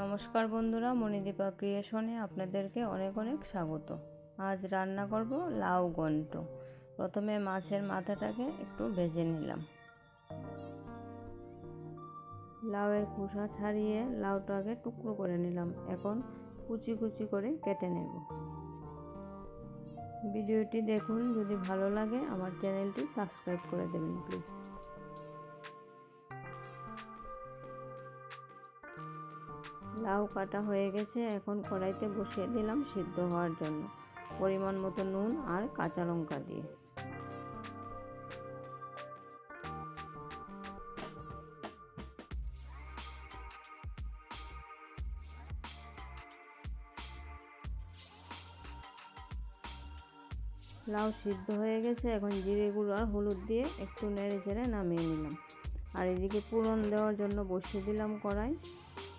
নমস্কার বন্ধুরা, মণিদীপা ক্রিয়েশনে আপনাদেরকে অনেক অনেক স্বাগত। আজ রান্না করব লাউ গন্ট প্রথমে মাছের মাথাটাকে একটু ভেজে নিলাম। লাউয়ের খোসা ছাড়িয়ে লাউটাকে টুকরো করে নিলাম। এখন কুচি কুচি করে কেটে নেব। ভিডিওটি দেখুন, যদি ভালো লাগে আমার চ্যানেলটি সাবস্ক্রাইব করে দেবেন, প্লিজ। লাউ কাটা হয়ে গেছে। এখন কড়াইতে বসিয়ে দিলাম সিদ্ধ হওয়ার জন্য। পরিমাণ মতো নুন আর কাঁচা লঙ্কা দিয়ে। লাউ সিদ্ধ হয়ে গেছে। এখন জিরে গুঁড়ো আর হলুদ দিয়ে একটু নেড়ে চেড়ে নামিয়ে নিলাম। আর এদিকে পুরন দেওয়ার জন্য বসিয়ে দিলাম কড়াই।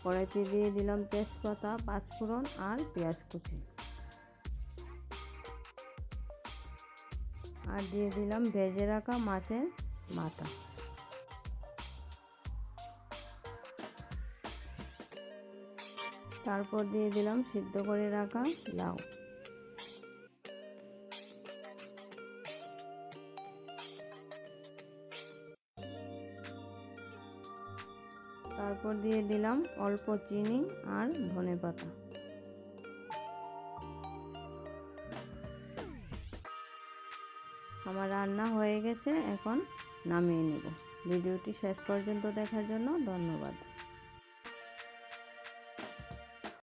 কড়াইতে দিয়ে দিলাম তেজপাতা, পাঁচফোড়ন আর পেঁয়াজ কুচি। আর দিয়ে দিলাম ভেজে রাখা মাছের মাথা। তারপর দিয়ে দিলাম সিদ্ধ করে রাখা লাউ। তারপর দিয়ে দিলাম অল্প চিনি আর ধনে পাতা। আমার রান্না হয়ে গেছে, এখন নামিয়ে নেব। ভিডিওটি শেষ পর্যন্ত দেখার জন্য ধন্যবাদ।